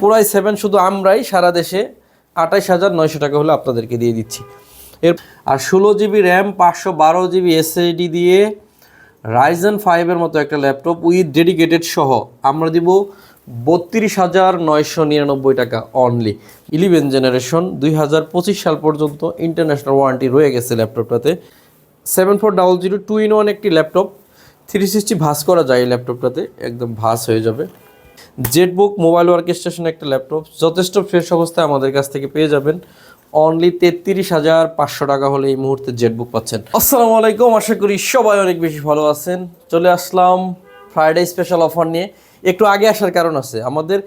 পুরাই সেভেন শুধু আমরাই সারা দেশে আঠাইশ হাজার নয়শো টাকা হলে আপনাদেরকে দিয়ে দিচ্ছি। এর আর ষোলো জিবি র্যাম পাঁচশো বারো জিবি এসএসডি দিয়ে রাইজেন ফাইভের মতো একটা ল্যাপটপ উইথ ডেডিকেটেড সহ আমরা দিব বত্রিশ হাজার নয়শো নিরানব্বই টাকা অনলি ইলেভেন জেনারেশন দুই হাজার পঁচিশ সাল পর্যন্ত ইন্টারন্যাশনাল ওয়ারেন্টি রয়ে গেছে ল্যাপটপটাতে seven four double zero two in one একটি ল্যাপটপ থ্রি সিক্সটি ভাস করা যায় এই ল্যাপটপটাতে একদম ভাস হয়ে যাবে। জেটবুক মোবাইল ওয়ার্ক স্টেশন একটা ল্যাপটপ যথেষ্ট ফ্রেশ অবস্থায় আমাদের কাছ থেকে পেয়ে যাবেন। অনলি তেত্রিশ হাজার পাঁচশো টাকা হলে এই মুহূর্তে জেটবুক পাচ্ছেন। আসসালামু আলাইকুম, আশা করি সবাই অনেক বেশি ভালো আছেন। চলে আসলাম ফ্রাইডে স্পেশাল অফার নিয়ে। একটু আগে আসার কারণ আছে। আমাদের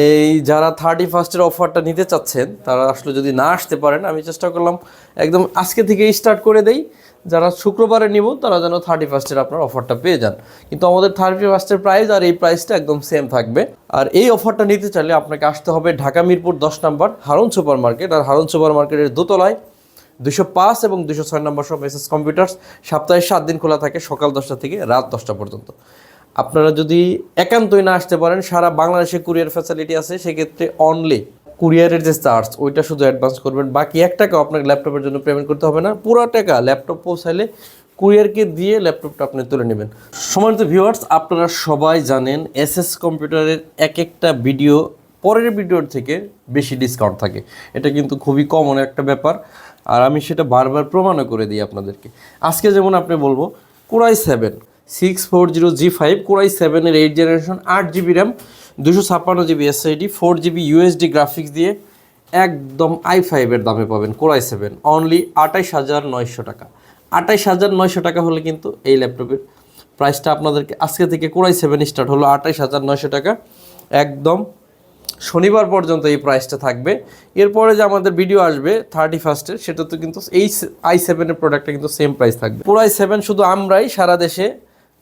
এই যারা থার্টি ফার্স্টের অফারটা নিতে চাচ্ছেন, তারা আসলে যদি না আসতে পারেন, আমি চেষ্টা করলাম একদম আজকে থেকে স্টার্ট করে দেই। যারা শুক্রবারে নিব, তারা যেন থার্টি ফার্স্টের আপনার অফারটা পেয়ে যান। কিন্তু আমাদের থার্টি ফার্স্টের প্রাইস আর এই প্রাইসটা একদম সেম থাকবে। আর এই অফারটা নিতে চাইলে আপনাকে আসতে হবে ঢাকা মিরপুর দশ নম্বর হারুন সুপার মার্কেট আর হারুন সুপার মার্কেটের দোতলায় দুশো পাঁচ এবং দুশো ছয় নম্বর সব এসএস কম্পিউটার্স সপ্তাহে সাত দিন খোলা থাকে সকাল দশটা থেকে রাত দশটা পর্যন্ত। আপনারা যদি একান্তই না আসতে পারেন, সারা বাংলাদেশে কুরিয়ার ফ্যাসিলিটি আছে, সেক্ষেত্রে অনলি কুরিয়ারের যে চার্জ ওইটা শুধু অ্যাডভান্স করবেন। বাকি এক টাকা আপনাকে ল্যাপটপের জন্য পেমেন্ট করতে হবে না। পুরো টাকা ল্যাপটপ পৌঁছাইলে কুরিয়ারকে দিয়ে ল্যাপটপটা আপনি তুলে নেবেন। সম্মানিত ভিউয়ার্স আপনারা সবাই জানেন এসএস কম্পিউটারের এক একটা ভিডিও পরের ভিডিওর থেকে বেশি ডিসকাউন্ট থাকে। এটা কিন্তু খুবই কমন একটা ব্যাপার। আর আমি সেটা বারবার প্রমাণও করে দিই আপনাদেরকে। আজকে যেমন আপনি বলব Core i seven six four zero G five Core i সেভেনের এইট জেনারেশন আট জিবি র্যাম দুশো ছাপ্পান্ন GB SSD four GB USD graphics দিয়ে একদম আই ফাইভের দামে পাবেন কোরাই সেভেন অনলি আঠাইশ হাজার নয়শো টাকা। আঠাইশ হাজার নয়শো টাকা হলে কিন্তু এই ল্যাপটপের প্রাইসটা আপনাদেরকে আজকে থেকে কোরাই সেভেন স্টার্ট হলো আঠাইশ হাজার নয়শো টাকা। একদম শনিবার পর্যন্ত এই প্রাইসটা থাকবে। এরপরে যে আমাদের ভিডিও আসবে থার্টি ফার্স্টের সেটা তো কিন্তু এই আই সেভেনের প্রোডাক্টটা কিন্তু সেম প্রাইস থাকবে। পুরো সেভেন শুধু আমরাই সারা দেশে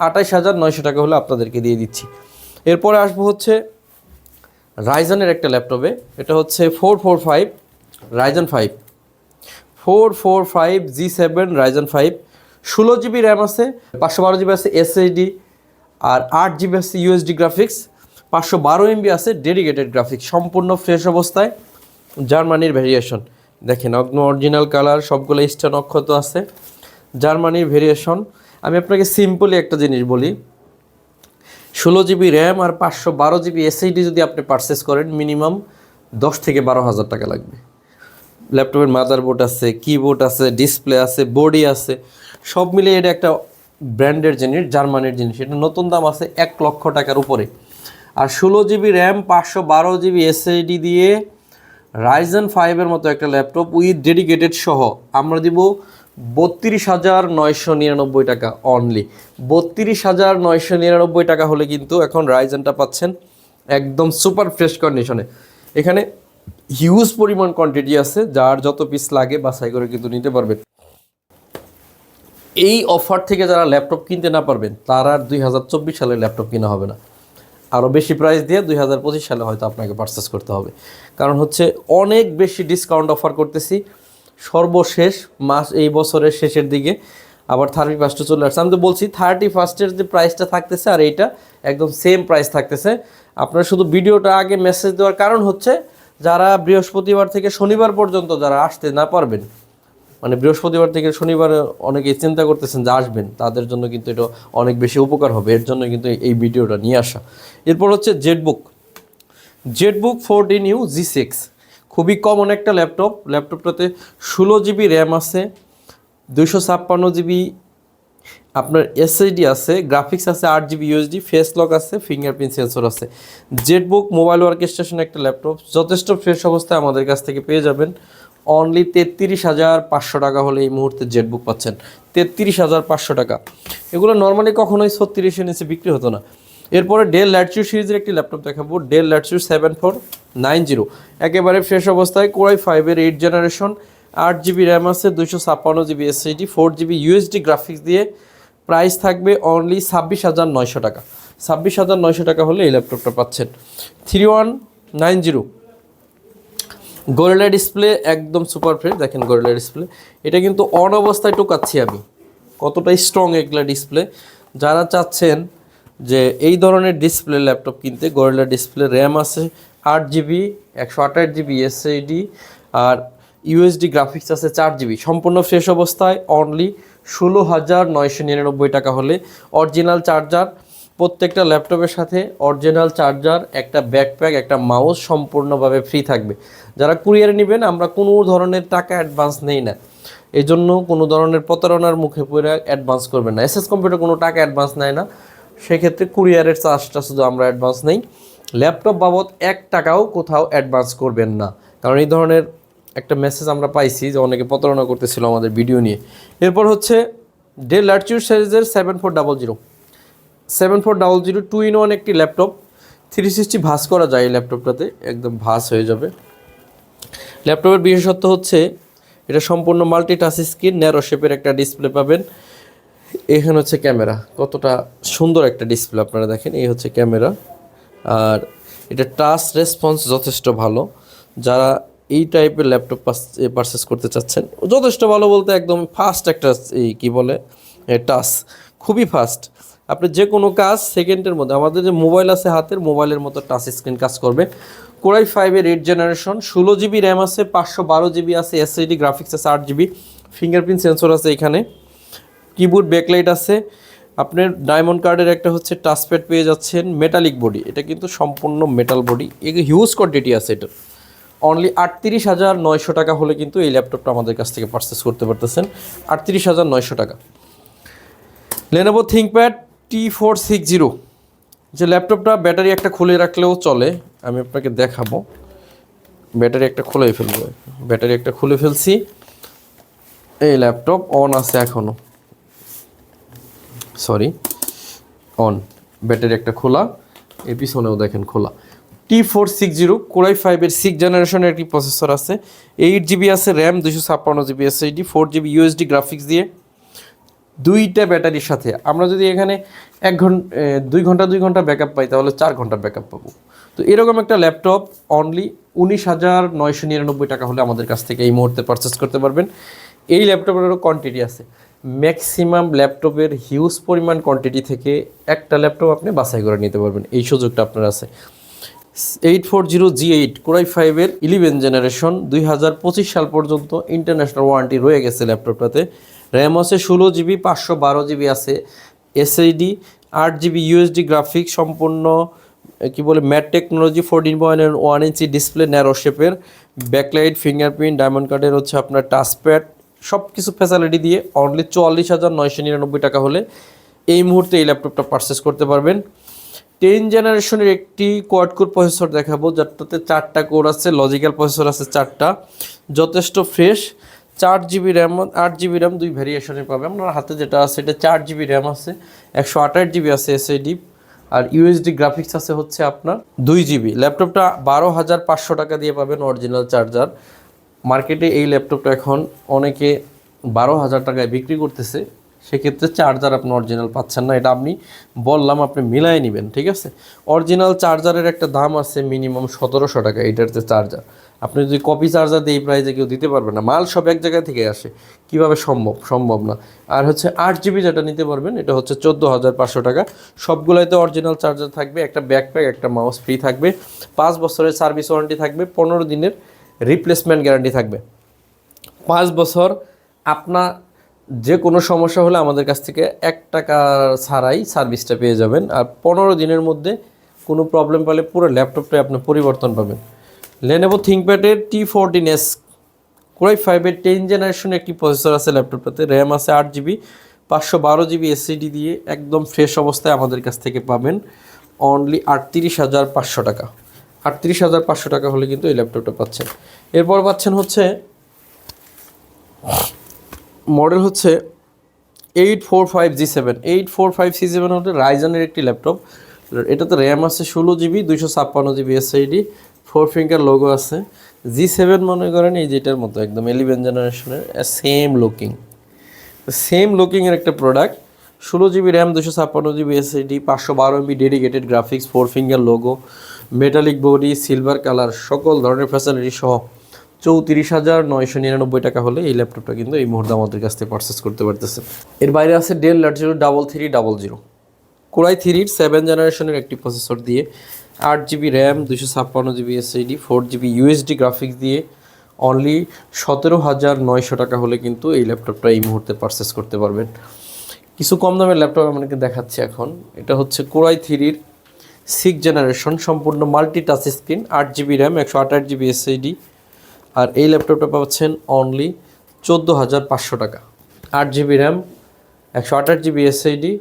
আঠাইশ হাজার নয়শো টাকা হলে আপনাদেরকে দিয়ে দিচ্ছি। এরপরে আসব হচ্ছে রাইজানের একটা ল্যাপটপে এটা হচ্ছে four four five Ryzen five four four five G seven Ryzen five ষোলো জিবি র্যাম আছে, পাঁচশো বারো জিবি আছে এসএসডি আর আট জিবি আছে ইউএসডি গ্রাফিক্স পাঁচশো বারো এমবি আছে ডেডিকেটেড গ্রাফিক্স সম্পূর্ণ ফ্রেশ অবস্থায়। জার্মানির ভেরিয়েশন দেখেন, অগ্ন অরিজিনাল কালার সবগুলো স্টার নক্ষত্র আছে। জার্মানির ভেরিয়েশন আমি আপনাকে সিম্পলি একটা জিনিস বলি। ষোলো জিবি র্যাম আর পাঁচশো বারো জিবি এসএইডি যদি আপনি পারচেস করেন মিনিমাম দশ থেকে বারো হাজার টাকা লাগবে। ল্যাপটপের মাদারবোর্ড আছে কিবোর্ড আছে ডিসপ্লে আছে বডি আছে, সব মিলিয়ে এটা একটা ব্র্যান্ডের জিনিস, জার্মানির জিনিস। এটা নতুন দাম আছে এক লক্ষ টাকার উপরে। আর ষোলো জিবি র্যাম, পাঁচশো বারো জিবি এসএইডি দিয়ে রাইজেন ফাইভের মতো একটা ল্যাপটপ উইথ ডেডিকেটেড সহ আমরা দিব বত্রিশ হাজার নয়শো নিরানব্বই টাকা অনলি বত্রিশ হাজার নয়শো নিরানব্বই টাকা হলে কিন্তু এখন রাইজেনটা পাচ্ছেন একদম সুপার ফ্রেশ কন্ডিশনে এখানে হিউজ পরিমাণ কোয়ান্টিটি আছে, যার যত পিস লাগে বাছাই করে কিন্তু নিতে পারবেন। এই অফার থেকে যারা ল্যাপটপ কিনতে না পারবেন, তারা আর দুই হাজার চব্বিশ সালে ল্যাপটপ কিনা হবে না। আরও বেশি প্রাইস দিয়ে দুই হাজার পঁচিশ সালে হয়তো আপনাকে পারচেস করতে হবে। কারণ হচ্ছে অনেক বেশি ডিসকাউন্ট অফার করতেছি। সর্বশেষ মাস এই বছরের শেষের দিকে আবার থার্টি ফার্স্টে চলে আসছে। আমি তো বলছি থার্টি ফার্স্টের যে প্রাইসটা থাকতেছে আর এইটা একদম সেম প্রাইস থাকতেছে। আপনারা শুধু ভিডিওটা আগে মেসেজ দেওয়ার কারণ হচ্ছে যারা বৃহস্পতিবার থেকে শনিবার পর্যন্ত যারা আসতে না পারবেন মানে বৃহস্পতিবার থেকে শনিবার অনেকেই চিন্তা করতেছেন যে আসবেন, তাদের জন্য কিন্তু এটা অনেক বেশি উপকার হবে, এর জন্য কিন্তু এই ভিডিওটা নিয়ে আসা। এরপর হচ্ছে ZBook ZBook fourteen U G six খুবই কমন একটা ল্যাপটপ ল্যাপটপটাতে ষোলো জিবি র্যাম আছে, দুইশো ছাপ্পান্ন জিবি আপনার এসএসডি আছে গ্রাফিক্স আছে আট জিবি ইউএসডি ফেস লক আছে ফিঙ্গারপ্রিন্ট সেন্সর আছে। জেটবুক মোবাইল ওয়ার্ক স্টেশন একটা ল্যাপটপ যথেষ্ট ফ্রেশ অবস্থায় আমাদের কাছ থেকে পেয়ে যাবেন। অনলি তেত্রিশ হাজার পাঁচশো টাকা হলে এই মুহূর্তে জেটবুক পাচ্ছেন। তেত্রিশ হাজার পাঁচশো টাকা। এগুলো নর্মালি কখনোই ছত্রিশের নিচে বিক্রি হতো না। এরপরে ডেল ল্যাটচু সিরিজের একটি ল্যাপটপ দেখাবো। Dell Latitude seven four nine zero একেবারে ফ্রেশ অবস্থায় কোরাই ফাইভের এইট জেনারেশন আট জিবি র্যাম আছে, দুইশো ছাপ্পান্ন GB SSD four GB USD graphics দিয়ে প্রাইস থাকবে অনলি ছাব্বিশ হাজার নয়শো টাকা। ছাব্বিশ হাজার নয়শো টাকা হলে এই ল্যাপটপটা পাচ্ছেন। Three one nine zero Gorilla display একদম সুপার ফ্রেশ দেখেন গোরেলা ডিসপ্লে এটা কিন্তু অন অবস্থায় টোকাচ্ছি আমি। কতটা স্ট্রং এগুলা ডিসপ্লে যারা চাচ্ছেন যে এই ধরনের ডিসপ্লে ল্যাপটপ কিনতে, গোরেলা ডিসপ্লে র্যাম আছে, আট জিবি একশো আঠাশ জিবি এসএইডি আর ইউএসডি গ্রাফিক্স আছে চার জিবি সম্পূর্ণ ফ্রেশ অবস্থায় অনলি ষোলো হাজার নয়শো নিরানব্বই টাকা হলে অরিজিনাল চার্জার প্রত্যেকটা ল্যাপটপের সাথে অরিজিনাল চার্জার একটা ব্যাকপ্যাক একটা মাউস সম্পূর্ণভাবে ফ্রি থাকবে। যারা কুরিয়ারে নেবেন, আমরা কোনো ধরনের টাকা অ্যাডভান্স নেই না। এই জন্য কোনো ধরনের প্রতারণার মুখে পড়ে অ্যাডভান্স করবেন না। এসএস কম্পিউটার কোনো টাকা অ্যাডভান্স নেয় না। সেক্ষেত্রে কুরিয়ারের চার্জটা শুধু আমরা অ্যাডভান্স নেই। ল্যাপটপ বাবদ এক টাকাও কোথাও অ্যাডভান্স করবেন না। কারণ এই ধরনের একটা মেসেজ আমরা পাইছি যে অনেকে প্রতারণা করতেছিল আমাদের ভিডিও নিয়ে। এরপর হচ্ছে ডেল ল্যাটিউড সিরিজের seven four double zero seven four double zero two in one একটি ল্যাপটপ থ্রি সিক্সটি ভাস করা যায় এই ল্যাপটপটাতে একদম ভাস হয়ে যাবে। ল্যাপটপের বিশেষত্ব হচ্ছে, এটা সম্পূর্ণ মাল্টি টাচ স্ক্রিন ন্যারো শেপের একটা ডিসপ্লে পাবেন। এখানে হচ্ছে ক্যামেরা, কতটা সুন্দর একটা ডিসপ্লে আপনারা দেখেন, এই হচ্ছে ক্যামেরা। আর এটা টাচ রেসপন্স যথেষ্ট ভালো। যারা এই টাইপের ল্যাপটপ পারচেস করতে চাচ্ছেন, যথেষ্ট ভালো বলতে একদম ফাস্ট একটা, এই কী বলে টাচ খুবই ফাস্ট আপনি যে কোনো কাজ সেকেন্ডের মধ্যে, আমাদের যে মোবাইল আছে হাতের মোবাইলের মতো টাচ স্ক্রিন কাজ করবে। কোরাই ফাইভের এইট জেনারেশন ষোলো জিবি র্যাম আছে, পাঁচশো বারো জিবি আছে এসএসডি গ্রাফিক্স আছে, আট জিবি ফিঙ্গারপ্রিন্ট সেন্সর আছে এখানে কিবোর্ড ব্যাকলাইট আছে। আপনার ডায়মন্ড কার্ডের একটা হচ্ছে টাচপ্যাড পেয়ে যাচ্ছেন মেটালিক বডি এটা কিন্তু সম্পূর্ণ মেটাল বডি এগুলো হিউজ কোয়ান্টিটি আছে এটা অনলি আটত্রিশ হাজার নয়শো টাকা হলে কিন্তু এই ল্যাপটপটা আমাদের কাছ থেকে পারচেস করতে পারতেছেন, আটত্রিশ হাজার নয়শো টাকা। Lenovo ThinkPad T four six zero যে ল্যাপটপটা ব্যাটারি একটা খুলে রাখলেও চলে, আমি আপনাকে দেখাবো। ব্যাটারি একটা খুলে ফেলব। ব্যাটারি একটা খুলে ফেলছি। এই ল্যাপটপ অন আছে এখনও সরি অন ব্যাটারি একটা খোলা। এর পিছনেও দেখেন খোলা। T four six zero core i ফাইভের সিক্স জেনারেশনের একটি প্রসেসর আছে। এইট জিবি আছে র্যাম দুশো ছাপ্পান্ন GB SSD four GB USD graphics দিয়ে। দুইটা ব্যাটারির সাথে। আমরা যদি এখানে এক ঘণ্টা দুই ঘণ্টা দুই ঘণ্টা ব্যাকআপ পাই, তাহলে চার ঘণ্টা ব্যাকআপ পাবো। তো এরকম একটা ল্যাপটপ অনলি উনিশ হাজার নয়শো নিরানব্বই টাকা হলে আমাদের কাছ থেকে এই মুহূর্তে পারচেস করতে পারবেন। এই ল্যাপটপেরও কোয়ান্টিটি আছে। ম্যাক্সিমাম ল্যাপটপের হিউজ পরিমাণ কোয়ান্টিটি থেকে একটা ল্যাপটপ আপনি বাছাই করে নিতে পারবেন। এই সুযোগটা আপনার আছে। Eight four zero G eight core i ফাইভের ইলেভেন জেনারেশন দুই হাজার পঁচিশ সাল পর্যন্ত ইন্টারন্যাশনাল ওয়ারেন্টি রয়ে গেছে ল্যাপটপটাতে। র্যাম আছে ষোলো জিবি পাঁচশো বারো জিবি আছে এসএইডি আট জিবি ইউএসডি গ্রাফিক সম্পূর্ণ কি বলে matte technology fourteen point one ইঞ্চি ডিসপ্লে ন্যারো শেপের ব্যাকলাইট ফিঙ্গারপ্রিন্ট ডায়মন্ড কার্ডের হচ্ছে আপনার টাচপ্যাড সব কিছু ফ্যাসিলিটি দিয়ে অনলি চুয়াল্লিশ হাজার নয়শো নিরানব্বই টাকা হলে এই মুহূর্তে এই ল্যাপটপটা পারচেস করতে পারবেন। টেন জেনারেশনের একটি কোয়াড কোর প্রসেসর দেখাবো, যারটাতে চারটা কোর আছে লজিক্যাল প্রসেসর আছে চারটা, যথেষ্ট ফ্রেশ চার জিবি র্যাম আট জিবি র্যাম দুই ভ্যারিয়েশনে পাবে। আপনার হাতে যেটা আছে, এটা চার জিবি র্যাম আছে, একশো আঠাশ জিবি আছে এসএডি আর ইউএসডি গ্রাফিক্স আছে হচ্ছে আপনার দুই জিবি ল্যাপটপটা বারো হাজার পাঁচশো টাকা দিয়ে পাবেন অরিজিনাল চার্জার মার্কেটে এই ল্যাপটপটা এখন অনেকে বারো হাজার টাকায় বিক্রি করতেছে। সেক্ষেত্রে চার্জার আপনি অরিজিনাল পাচ্ছেন না, এটা আপনি বললাম আপনি মিলাই নেবেন, ঠিক আছে? অরিজিনাল চার্জারের একটা দাম আছে মিনিমাম সতেরোশো টাকা এটার যে চার্জার আপনি যদি কপি চার্জার দিয়ে এই প্রাইসে কেউ দিতে পারবেন না, মাল সব এক জায়গা থেকে আসে। কীভাবে সম্ভব? সম্ভব না। আর হচ্ছে আট জিবি যেটা নিতে পারবেন, এটা হচ্ছে চোদ্দ হাজার পাঁচশো টাকা। সবগুলোতে অরিজিনাল চার্জার থাকবে, একটা ব্যাকপ্যাক একটা মাউস ফ্রি থাকবে। পাঁচ বছরের সার্ভিস ওয়ারেন্টি থাকবে, পনেরো দিনের রিপ্লেসমেন্ট গ্যারান্টি থাকবে। পাঁচ বছর আপনার যে কোনো সমস্যা হলে আমাদের কাছ থেকে এক টাকা ছাড়াই সার্ভিসটা পেয়ে যাবেন। আর পনেরো দিনের মধ্যে কোনো প্রবলেম পেলে পুরো ল্যাপটপটাই আপনি পরিবর্তন পাবেন। Lenovo থিঙ্কপ্যাডের T fourteen S core i ফাইভের টেন জেনারেশন একটি প্রসেসর আছে ল্যাপটপটাতে র্যাম আছে আট জিবি পাঁচশো বারো জিবি এসসিডি দিয়ে একদম ফ্রেশ অবস্থায় আমাদের কাছ থেকে পাবেন। অনলি আটত্রিশ হাজার পাঁচশো টাকা। আটত্রিশ হাজার পাঁচশো টাকা হলে কিন্তু এই ল্যাপটপটা পাচ্ছেন। এরপর পাচ্ছেন হচ্ছে মডেল হচ্ছে eight four five G seven. Eight four five C seven হচ্ছে রাইজানের একটি ল্যাপটপ। এটাতে র্যাম আছে ষোলো জিবি, দুইশো ছাপ্পান্ন GB SSD four finger logo আছে। জি সেভেন মনে করেন এই যেটার মতো, একদম ইলেভেন জেনারেশনের সেম লুকিং সেম লুকিংয়ের একটা প্রোডাক্ট ষোলো জিবি র্যাম দুশো ছাপ্পান্ন জিবি এসএসডি পাঁচশো বারো MB dedicated graphics four finger logo metallic body silver colour সকল ধরনের ফ্যাসিলিটি সহ। চৌত্রিশ হাজার নয়শো নিরানব্বই টাকা হলে এই ল্যাপটপটা কিন্তু এই মুহূর্তে আমাদের কাছ থেকে পারচেস করতে পারতেছে এর বাইরে আছে ডেল লাট zero double three double zero core i থ্রির সেভেন জেনারেশনের একটি প্রসেসর দিয়ে আট জিবি র্যাম দুশো ছাপ্পান্ন GB SSD four GB USD graphics দিয়ে অনলি সতেরো হাজার নয়শো টাকা হলে কিন্তু এই ল্যাপটপটা এই মুহূর্তে পারচেস করতে পারবেন। কিছু কম দামের ল্যাপটপ আমাকে দেখাচ্ছি এখন। এটা হচ্ছে কোরাই থ্রির সিক্স জেনারেশন সম্পূর্ণ মাল্টি টাচ স্ক্রিন আট জিবি র্যাম একশো আঠাশ জিবি এসএইডি আর এই ল্যাপটপটা পাচ্ছেন অনলি চোদ্দ হাজার পাঁচশো টাকা। আট জিবি র্যাম, একশো আঠাশ জিবি এসএইডি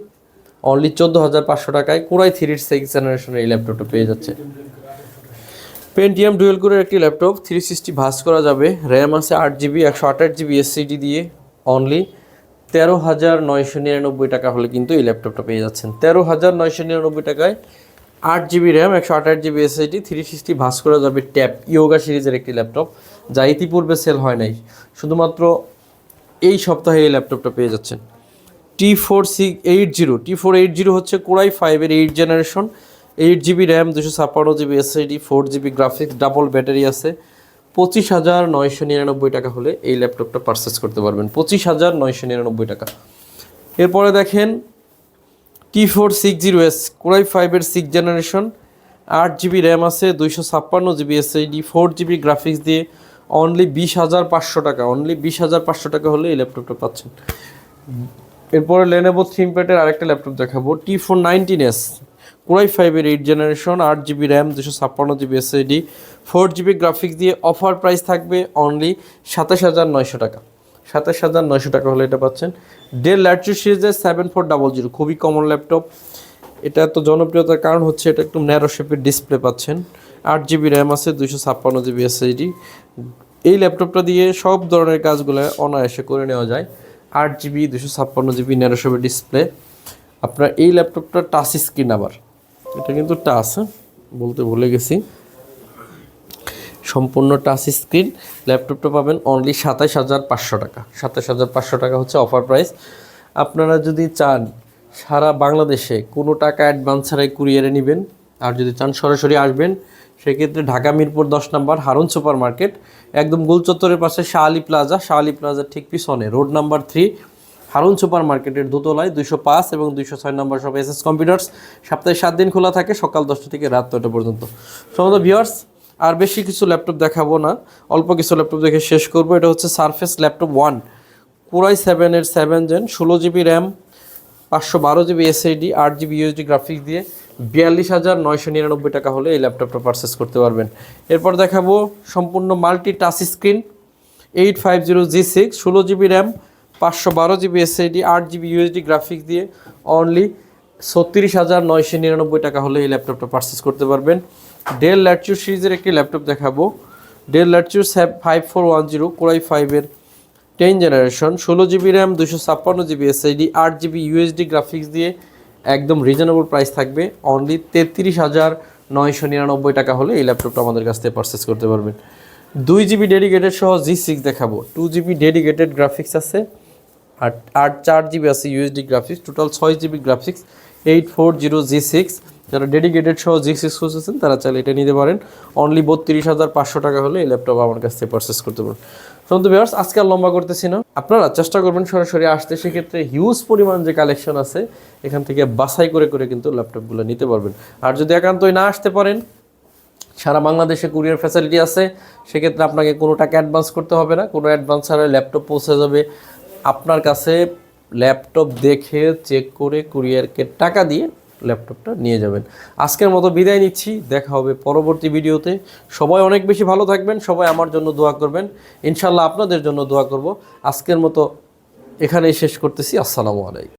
অনলি চোদ্দ হাজার পাঁচশো টাকায় কোরাই থ্রির সিক্স জেনারেশনের এই ল্যাপটপটা পেয়ে যাচ্ছে। পেন্টিএম ডুয়েল কোরের একটি ল্যাপটপ থ্রি সিক্সটি ভাস করা যাবে। র্যাম আছে আট জিবি, একশো আঠাশ জিবি এসসিডি দিয়ে অনলি তেরো হাজার নয়শো নিরানব্বই টাকা হলে কিন্তু এই ল্যাপটপটা পেয়ে যাচ্ছেন। তেরো হাজার নয়শো নিরানব্বই টাকায় আট জিবি র্যাম, একশো আঠাশ জিবি এসএসডি থ্রি সিক্সটি ভাস করা যাবে ট্যাপ ইয়োগা সিরিজের একটি ল্যাপটপ। যা ইতিপূর্বে সেল হয় নাই। শুধুমাত্র এই সপ্তাহে এই ল্যাপটপটা পেয়ে যাচ্ছেন। T four six eight zero T four eight zero হচ্ছে কোরাই ফাইভের eight generation eight GB RAM দুশো ছাপ্পান্ন GB SSD four GB graphics double battery আছে। পঁচিশ হাজার নয়শো নিরানব্বই টাকা হলে এই ল্যাপটপটা পারচেস করতে পারবেন। পঁচিশ হাজার নয়শো নিরানব্বই টাকা। এরপরে দেখেন T four six zero S core i ফাইভের সিক্স জেনারেশন আট জিবি র্যাম আছে, দুইশো ছাপ্পান্ন GB SSD four GB graphics দিয়ে অনলি বিশ হাজার পাঁচশো টাকা অনলি বিশ হাজার পাঁচশো টাকা হলে এই ল্যাপটপটা পাচ্ছেন। এরপরে লেনেভো থিমপ্যাডের আরেকটা ল্যাপটপ দেখাবো T four nineteen S core i ফাইভের এইট জেনারেশন আট জিবি র্যাম দুশো ছাপ্পান্ন GB SSD four GB graphics দিয়ে অফার প্রাইস থাকবে অনলি সাতাশ হাজার নয়শো টাকা। সাতাশ হাজার নয়শো টাকা হলে এটা পাচ্ছেন। ডেল ল্যাটচু সিরিজের সেভেন ফোর ডাবল জিরো খুবই কমন ল্যাপটপ এটা এত জনপ্রিয়তার কারণ হচ্ছে এটা একটু ন্যারো শেপের ডিসপ্লে পাচ্ছেন। আট জিবি র্যাম আছে দুশো ছাপ্পান্ন জিবি এসএসডি এই ল্যাপটপটা দিয়ে সব ধরনের কাজগুলো অনায়াসে করে নেওয়া যায়। আট জিবি দুশো ছাপ্পান্ন জিবি ন্যারো শেপের ডিসপ্লে আপনার এই ল্যাপটপটা টাচ স্ক্রিন আবার। এটা কিন্তু টাচ হ্যাঁ? বলতে ভুলে গেছি। সম্পূর্ণ টাচ স্ক্রিন ল্যাপটপটা পাবেন অনলি সাতাশ হাজার পাঁচশো টাকা। সাতাশ হাজার পাঁচশো টাকা হচ্ছে অফার প্রাইস আপনারা যদি চান সারা বাংলাদেশে কোনো টাকা অ্যাডভান্স ছাড়াই কুরিয়ারে নেবেন। আর যদি চান সরাসরি আসবেন, সেক্ষেত্রে ঢাকা মিরপুর দশ নম্বর হারুন সুপার মার্কেট একদম গোলচত্বরের পাশে শাহ আলী প্লাজা। শাহ আলী প্লাজার ঠিক পিছনে road number three, Harun super মার্কেটের দোতলায় দুইশো পাঁচ এবং দুইশো ছয় নম্বর সব এস এস কম্পিউটার্স সপ্তাহে সাত দিন খোলা থাকে, সকাল দশটা থেকে রাত নটা পর্যন্ত। সমস্ত ভিউয়ার্স আর বেশি কিছু ল্যাপটপ দেখাবো না। অল্প কিছু ল্যাপটপ দেখে শেষ করব। এটা হচ্ছে Surface laptop one core i সেভেনের সেভেন জেন ষোলো জিবি র্যাম পাঁচশো বারো জিবি এসএইডি আট জিবি ইউএসডি গ্রাফিক্স দিয়ে বিয়াল্লিশ হাজার নয়শো নিরানব্বই টাকা হলে এই ল্যাপটপটা পারচেস করতে পারবেন। এরপর দেখাবো সম্পূর্ণ multi touch screen eight five zero G six ষোলো জিবি র্যাম পাঁচশো বারো জিবি এসএইডি আট জিবি ইউএসডি গ্রাফিক্স দিয়ে অনলি ছত্রিশ হাজার নয়শো নিরানব্বই টাকা হলে এই ল্যাপটপটা পারচেস করতে পারবেন। ডেল ল্যাটচুর সিরিজের একটি ল্যাপটপ দেখাবো। Dell Latitude five four one zero Core i ফাইভের টেন জেনারেশন, ষোলো জিবি র্যাম দুশো ছাপ্পান্ন জিবি এসআইডি আট জিবি ইউএসডি গ্রাফিক্স দিয়ে একদম রিজনেবল প্রাইস থাকবে। অনলি তেত্রিশ হাজার নয়শো নিরানব্বই টাকা হলে এই ল্যাপটপটা আমাদের কাছ থেকে পারচেস করতে পারবেন। দুই জিবি ডেডিকেটেড সহ জি সিক্স দেখাবো। টু জিবি ডেডিকেটেড গ্রাফিক্স আছে আর আট, চার জিবি আছে ইউএসডি গ্রাফিক্স টোটাল ছয় GB graphics eight four zero G six যারা ডেডিকেটেড সহ জি সিক্স খুঁজেছেন তারা চাইলে এটা নিতে পারেন। অনলি বত্রিশ হাজার পাঁচশো টাকা হলে এই ল্যাপটপ আমার কাছ থেকে পারচেস করতে পারেন বিহার্স আজকে আর লম্বা করতেছি না। আপনারা চেষ্টা করবেন সরাসরি আসতে। সেক্ষেত্রে হিউজ পরিমাণ যে কালেকশন আছে, এখান থেকে করে করে কিন্তু ল্যাপটপগুলো নিতে পারবেন। আর যদি একান্তই না আসতে পারেন, সারা বাংলাদেশে কুরিয়ার ফ্যাসিলিটি আছে, সেক্ষেত্রে আপনাকে কোনো টাকা অ্যাডভান্স করতে হবে না। কোনো অ্যাডভান্স ছাড়া ল্যাপটপ পৌঁছে যাবে। আপনার কাছে ল্যাপটপ দেখে চেক করে কুরিয়ারকে টাকা দিয়ে ল্যাপটপটা নিয়ে যাবেন। আজকের মতো বিদায় নিচ্ছি। দেখা হবে পরবর্তী ভিডিওতে। সবাই অনেক বেশি ভালো থাকবেন। সবাই আমার জন্য দোয়া করবেন। ইনশাল্লাহ আপনাদের জন্য দোয়া করব। আজকের মতো এখানেই শেষ করতেছি। আসসালামু আলাইকুম।